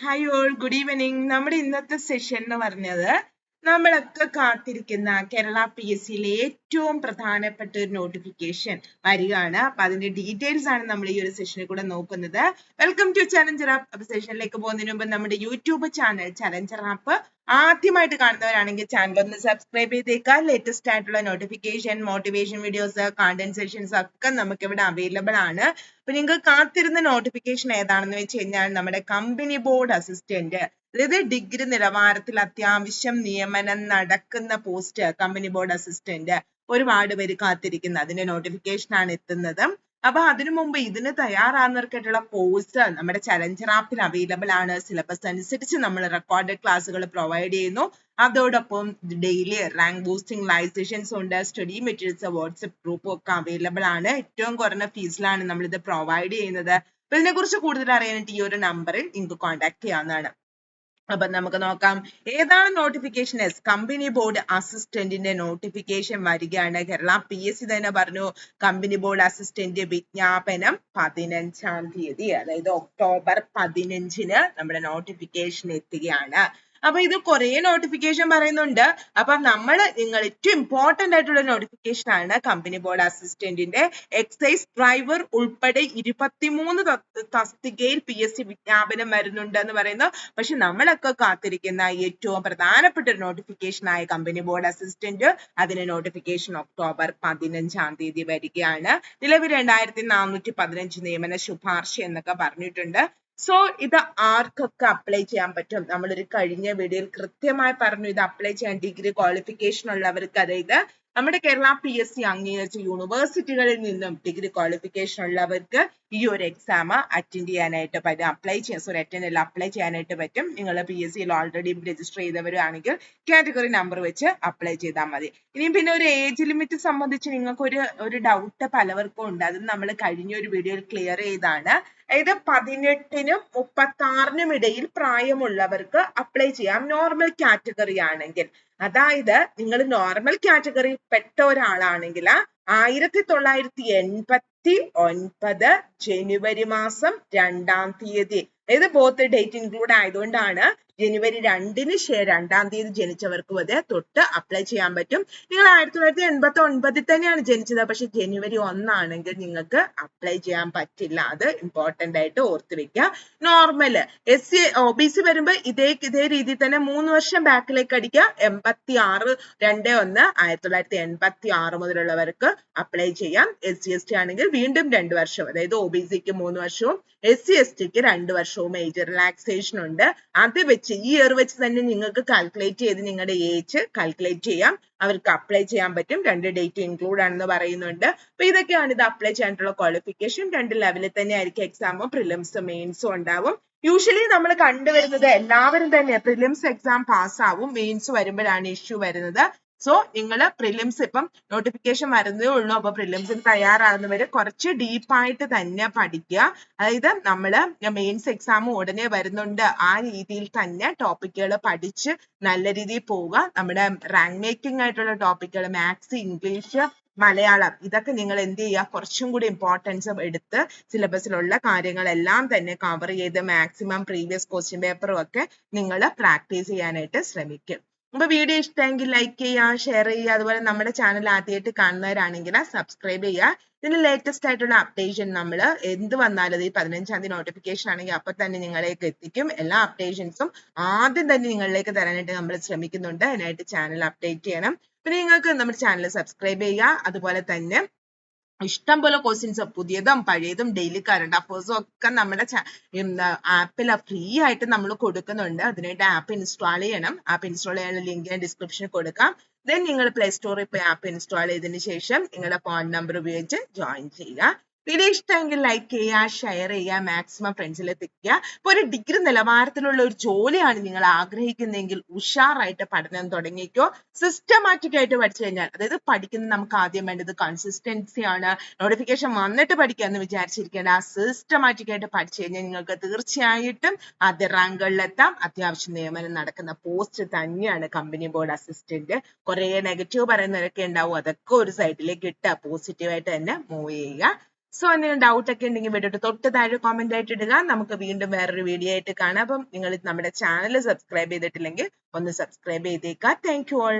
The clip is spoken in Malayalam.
ഹായ് ഓൾ ഗുഡ് ഈവനിങ് നമ്മുടെ ഇന്നത്തെ സെഷൻ എന്ന് പറഞ്ഞത് നമ്മളൊക്കെ കാത്തിരിക്കുന്ന കേരള പി എസ് സിയിലെ ഏറ്റവും പ്രധാനപ്പെട്ട ഒരു നോട്ടിഫിക്കേഷൻ വരികയാണ്. അപ്പൊ അതിന്റെ ഡീറ്റെയിൽസ് ആണ് നമ്മൾ ഈ ഒരു സെഷനിൽ കൂടെ നോക്കുന്നത്. വെൽക്കം ടു ചലഞ്ചർ ആപ്പ് അപ്പൊ സെഷനിലേക്ക് പോകുന്നതിന് മുമ്പ് നമ്മുടെ യൂട്യൂബ് ചാനൽ ചലഞ്ചർ ആപ്പ് ആദ്യമായിട്ട് കാണുന്നവരാണെങ്കിൽ ചാനൽ ഒന്ന് സബ്സ്ക്രൈബ് ചെയ്തേക്കുക. ലേറ്റസ്റ്റ് ആയിട്ടുള്ള notification motivation videos content sessions ഒക്കെ നമുക്ക് ഇവിടെ അവൈലബിൾ ആണ്. അപ്പൊ നിങ്ങൾക്ക് കാത്തിരുന്ന നോട്ടിഫിക്കേഷൻ ഏതാണെന്ന് വെച്ച് കഴിഞ്ഞാൽ നമ്മുടെ കമ്പനി ബോർഡ് അസിസ്റ്റന്റ് അതായത് ഡിഗ്രി നിലവാരത്തിൽ അത്യാവശ്യം നിയമനം നടക്കുന്ന പോസ്റ്റ് കമ്പനി ബോർഡ് അസിസ്റ്റന്റ് ഒരുപാട് പേര് കാത്തിരിക്കുന്ന. അതിന്റെ നോട്ടിഫിക്കേഷൻ ആണ് എത്തുന്നത്. അപ്പൊ അതിനു മുമ്പ് ഇതിന് തയ്യാറാകുന്നവർക്കായിട്ടുള്ള കോഴ്സ് നമ്മുടെ ചലഞ്ചർ ആപ്പിൽ അവൈലബിൾ ആണ്. സിലബസ് അനുസരിച്ച് നമ്മൾ റെക്കോർഡ് ക്ലാസ്സുകൾ പ്രൊവൈഡ് ചെയ്യുന്നു. അതോടൊപ്പം ഡെയിലി റാങ്ക് ബൂസ്റ്റിംഗ് ലൈസേഷൻസ് ഉണ്ട്. സ്റ്റഡി മെറ്റീരിയൽസ് വാട്സ്ആപ്പ് ഗ്രൂപ്പും ഒക്കെ അവൈലബിൾ ആണ്. ഏറ്റവും കുറഞ്ഞ ഫീസിലാണ് നമ്മൾ ഇത് പ്രൊവൈഡ് ചെയ്യുന്നത്. അപ്പൊ ഇതിനെ കുറിച്ച് കൂടുതൽ അറിയാനായിട്ട് ഈ ഒരു നമ്പറിൽ നിങ്ങൾക്ക് കോൺടാക്ട് ചെയ്യാവുന്നതാണ്. അപ്പൊ നമുക്ക് നോക്കാം. ഏതാണ് നോട്ടിഫിക്കേഷൻ എസ് കമ്പനി ബോർഡ് അസിസ്റ്റന്റിന്റെ നോട്ടിഫിക്കേഷൻ വരികയാണ്. കേരള പി എസ് സി തന്നെ പറഞ്ഞു. കമ്പനി ബോർഡ് അസിസ്റ്റന്റ് വിജ്ഞാപനം പതിനഞ്ചാം തീയതി അതായത് ഒക്ടോബർ പതിനഞ്ചിന് നമ്മുടെ നോട്ടിഫിക്കേഷൻ എത്തുകയാണ്. അപ്പൊ ഇത് കുറെ നോട്ടിഫിക്കേഷൻ പറയുന്നുണ്ട്. അപ്പൊ നമ്മൾ നിങ്ങൾ ഏറ്റവും ഇമ്പോർട്ടന്റ് ആയിട്ടുള്ള നോട്ടിഫിക്കേഷൻ ആണ് കമ്പനി ബോർഡ് അസിസ്റ്റന്റിന്റെ എക്സൈസ് ഡ്രൈവർ ഉൾപ്പെടെ ഇരുപത്തിമൂന്ന് തസ്തികയിൽ പി എസ് സി വിജ്ഞാപനം വരുന്നുണ്ട് എന്ന് പറയുന്നു. പക്ഷെ നമ്മളൊക്കെ കാത്തിരിക്കുന്ന ഏറ്റവും പ്രധാനപ്പെട്ട ഒരു നോട്ടിഫിക്കേഷൻ ആയ കമ്പനി ബോർഡ് അസിസ്റ്റന്റ് അതിന് നോട്ടിഫിക്കേഷൻ ഒക്ടോബർ പതിനഞ്ചാം തീയതി വരികയാണ്. നിലവിൽ രണ്ടായിരത്തി നാനൂറ്റി പതിനഞ്ച് നിയമന ശുപാർശ എന്നൊക്കെ പറഞ്ഞിട്ടുണ്ട്. സോ ഇത് ആർക്കൊക്കെ അപ്ലൈ ചെയ്യാൻ പറ്റും? നമ്മളൊരു കഴിഞ്ഞ വീഡിയോയിൽ കൃത്യമായി പറഞ്ഞു ഇത് അപ്ലൈ ചെയ്യാൻ ഡിഗ്രി ക്വാളിഫിക്കേഷൻ ഉള്ളവർക്ക് അതായത് നമ്മുടെ കേരള പി എസ് സി അംഗീകരിച്ച യൂണിവേഴ്സിറ്റികളിൽ നിന്നും ഡിഗ്രി ക്വാളിഫിക്കേഷൻ ഉള്ളവർക്ക് ഈ ഒരു എക്സാം അറ്റൻഡ് ചെയ്യാനായിട്ട് പറ്റും. അപ്ലൈ ചെയ്യാൻ സോറി അറ്റൻഡ് അല്ല അപ്ലൈ ചെയ്യാനായിട്ട് പറ്റും. നിങ്ങൾ പി എസ് സിയിൽ ഓൾറെഡി രജിസ്റ്റർ ചെയ്തവരാണെങ്കിൽ കാറ്റഗറി നമ്പർ വെച്ച് അപ്ലൈ ചെയ്താൽ മതി. ഇനി പിന്നെ ഒരു ഏജ് ലിമിറ്റ് സംബന്ധിച്ച് നിങ്ങൾക്ക് ഒരു ഒരു ഡൗട്ട് പലവർക്കും ഉണ്ട്. അത് നമ്മൾ കഴിഞ്ഞ ഒരു വീഡിയോയിൽ ക്ലിയർ ചെയ്താണ്. അതായത് പതിനെട്ടിനും മുപ്പത്തി ആറിനും ഇടയിൽ പ്രായമുള്ളവർക്ക് അപ്ലൈ ചെയ്യാം നോർമൽ കാറ്റഗറി ആണെങ്കിൽ. അതായത് നിങ്ങൾ നോർമൽ കാറ്റഗറി പെട്ട ഒരാളാണെങ്കിൽ ആയിരത്തി തൊള്ളായിരത്തി എൺപത്തി ഒൻപത് ജനുവരി മാസം രണ്ടാം തീയതി. അതായത് ബോത്ത് ഡേറ്റ് ഇൻക്ലൂഡ് ആയതുകൊണ്ടാണ് ജനുവരി രണ്ടിന് രണ്ടാം തീയതി ജനിച്ചവർക്കും അത് തൊട്ട് അപ്ലൈ ചെയ്യാൻ പറ്റും. നിങ്ങൾ ആയിരത്തി തൊള്ളായിരത്തി എൺപത്തി ഒൻപതിൽ തന്നെയാണ് ജനിച്ചത്. പക്ഷെ ജനുവരി ഒന്നാണെങ്കിൽ നിങ്ങൾക്ക് അപ്ലൈ ചെയ്യാൻ പറ്റില്ല. അത് ഇമ്പോർട്ടന്റ് ആയിട്ട് ഓർത്ത് വെക്കുക. Normal S C O B C വരുമ്പോൾ ഇതേ ഇതേ രീതിയിൽ തന്നെ മൂന്ന് വർഷം ബാക്കിലേക്ക് അടിക്കുക. എൺപത്തി ആറ് രണ്ട് ഒന്ന് ആയിരത്തി തൊള്ളായിരത്തി എൺപത്തി ആറ് മുതലുള്ളവർക്ക് അപ്ലൈ ചെയ്യാം. എസ് സി എസ് ടി ആണെങ്കിൽ വീണ്ടും രണ്ട് വർഷം. അതായത് ഒ ബി സിക്ക് മൂന്ന് വർഷവും എസ് സി എസ് ടിക്ക് രണ്ട് വർഷവും ഏജ് റിലാക്സേഷൻ ഉണ്ട്. അത് വെച്ച് ഈ ഇയർ വെച്ച് തന്നെ നിങ്ങൾക്ക് കാൽക്കുലേറ്റ് ചെയ്ത് നിങ്ങളുടെ ഏജ് കാൽക്കുലേറ്റ് ചെയ്യാം. അവർക്ക് അപ്ലൈ ചെയ്യാൻ പറ്റും. രണ്ട് ഡേറ്റ് ഇൻക്ലൂഡ് ആണെന്ന് പറയുന്നുണ്ട്. അപ്പൊ ഇതൊക്കെയാണ് ഇത് അപ്ലൈ ചെയ്യാനുള്ള ക്വാളിഫിക്കേഷൻ രണ്ട് ലെവലിൽ തന്നെ ആയിരിക്കും എക്സാമും പ്രിലിംസും മെയിൻസും ഉണ്ടാവും. യൂഷ്വലി നമ്മൾ കണ്ടുവരുന്നത് എല്ലാവരും തന്നെ പ്രിലിംസ് എക്സാം പാസ്സാവും മെയിൻസ് വരുമ്പോഴാണ് ഇഷ്യൂ വരുന്നത്. സോ നിങ്ങൾ പ്രിലിംസ് ഇപ്പം നോട്ടിഫിക്കേഷൻ വരുന്നേ ഉള്ളൂ. അപ്പൊ പ്രിലിംസിന് തയ്യാറാകുന്നവർ കുറച്ച് ഡീപ്പായിട്ട് തന്നെ പഠിക്കുക. അതായത് നമ്മൾ മെയിൻസ് എക്സാം ഉടനെ വരുന്നുണ്ട്. ആ രീതിയിൽ തന്നെ ടോപ്പിക്കുകൾ പഠിച്ച് നല്ല രീതിയിൽ പോവുക. നമ്മുടെ റാങ്ക് മേക്കിംഗ് ആയിട്ടുള്ള ടോപ്പിക്കുകൾ മാത്സ് ഇംഗ്ലീഷ് മലയാളം ഇതൊക്കെ നിങ്ങൾ എന്ത് ചെയ്യുക? കുറച്ചും കൂടി ഇമ്പോർട്ടൻസ് എടുത്ത് സിലബസിലുള്ള കാര്യങ്ങളെല്ലാം തന്നെ കവർ ചെയ്ത് മാക്സിമം പ്രീവിയസ് ക്വസ്റ്റ്യൻ പേപ്പറും ഒക്കെ നിങ്ങൾ പ്രാക്ടീസ് ചെയ്യാനായിട്ട് ശ്രമിക്കും. അപ്പൊ വീഡിയോ ഇഷ്ടമെങ്കിൽ ലൈക്ക് ചെയ്യുക ഷെയർ ചെയ്യുക അതുപോലെ നമ്മുടെ ചാനൽ ആദ്യമായിട്ട് കാണുന്നവരാണെങ്കിൽ സബ്സ്ക്രൈബ് ചെയ്യുക. ഇതിന് ലേറ്റസ്റ്റ് ആയിട്ടുള്ള അപ്ഡേഷൻ നമ്മൾ എന്ത് വന്നാലും ഈ പതിനഞ്ചാം തീയതി നോട്ടിഫിക്കേഷൻ ആണെങ്കിൽ അപ്പൊ തന്നെ നിങ്ങളിലേക്ക് എത്തിക്കും. എല്ലാ അപ്ഡേഷൻസും ആദ്യം തന്നെ നിങ്ങളിലേക്ക് തരാനായിട്ട് നമ്മൾ ശ്രമിക്കുന്നുണ്ട്. അതിനായിട്ട് ചാനൽ അപ്ഡേറ്റ് ചെയ്യണം. പിന്നെ നിങ്ങൾക്ക് നമ്മുടെ ചാനൽ സബ്സ്ക്രൈബ് ചെയ്യുക. അതുപോലെ തന്നെ ഇഷ്ടം പോലെ ക്വസ്റ്റ്യൻസ് പുതിയതും പഴയതും ഡെയിലി കറണ്ട് അഫേഴ്സും ഒക്കെ നമ്മുടെ ആപ്പിൽ ഫ്രീ ആയിട്ട് നമ്മൾ കൊടുക്കുന്നുണ്ട്. അതിനായിട്ട് ആപ്പ് ഇൻസ്റ്റാൾ ചെയ്യണം. ആപ്പ് ഇൻസ്റ്റാൾ ചെയ്യാനുള്ള ലിങ്ക് ഞാൻ ഡിസ്ക്രിപ്ഷനിൽ കൊടുക്കാം. ദെൻ നിങ്ങൾ പ്ലേ സ്റ്റോറിൽ പോയി ആപ്പ് ഇൻസ്റ്റാൾ ചെയ്തതിന് ശേഷം നിങ്ങളുടെ ഫോൺ നമ്പർ ഉപയോഗിച്ച് ജോയിൻ ചെയ്യുക. വീഡിയോ ഇഷ്ടമെങ്കിൽ ലൈക്ക് ചെയ്യുക ഷെയർ ചെയ്യുക മാക്സിമം ഫ്രണ്ട്സിലെത്തിക്കുക ഇപ്പോൾ ഇപ്പൊ ഒരു ഡിഗ്രി നിലവാരത്തിലുള്ള ഒരു ജോലിയാണ് നിങ്ങൾ ആഗ്രഹിക്കുന്നതെങ്കിൽ ഉഷാറായിട്ട് പഠനം തുടങ്ങിക്കോ. സിസ്റ്റമാറ്റിക് ആയിട്ട് പഠിച്ചു കഴിഞ്ഞാൽ അതായത് പഠിക്കുന്ന നമുക്ക് ആദ്യം വേണ്ടത് കൺസിസ്റ്റൻസി ആണ്. നോട്ടിഫിക്കേഷൻ വന്നിട്ട് പഠിക്കുക എന്ന് വിചാരിച്ചിരിക്കേണ്ട ആ സിസ്റ്റമാറ്റിക് ആയിട്ട് പഠിച്ചു കഴിഞ്ഞാൽ നിങ്ങൾക്ക് തീർച്ചയായിട്ടും ആദ്യ റാങ്കുകളിലെത്താം അത്യാവശ്യം നിയമനം നടക്കുന്ന പോസ്റ്റ് തന്നെയാണ് കമ്പനി ബോർഡ് അസിസ്റ്റന്റ് കുറെ നെഗറ്റീവ് പറയുന്നവരൊക്കെ ഉണ്ടാവും. അതൊക്കെ ഒരു സൈഡിലേക്ക് ഇട്ട് പോസിറ്റീവായിട്ട് തന്നെ മൂവ് ചെയ്യുക. സോ എന്തെങ്കിലും ഡൗട്ട് ഒക്കെ ഉണ്ടെങ്കിൽ വീഡിയോ തൊട്ട് താഴെ കോമെന്റ് ആയിട്ട് ഇടുക. നമുക്ക് വീണ്ടും വേറൊരു വീഡിയോ ആയിട്ട് കാണാം. അപ്പം നിങ്ങൾ നമ്മുടെ ചാനൽ സബ്സ്ക്രൈബ് ചെയ്തിട്ടില്ലെങ്കിൽ ഒന്ന് സബ്സ്ക്രൈബ് ചെയ്തേക്കുക. Thank you all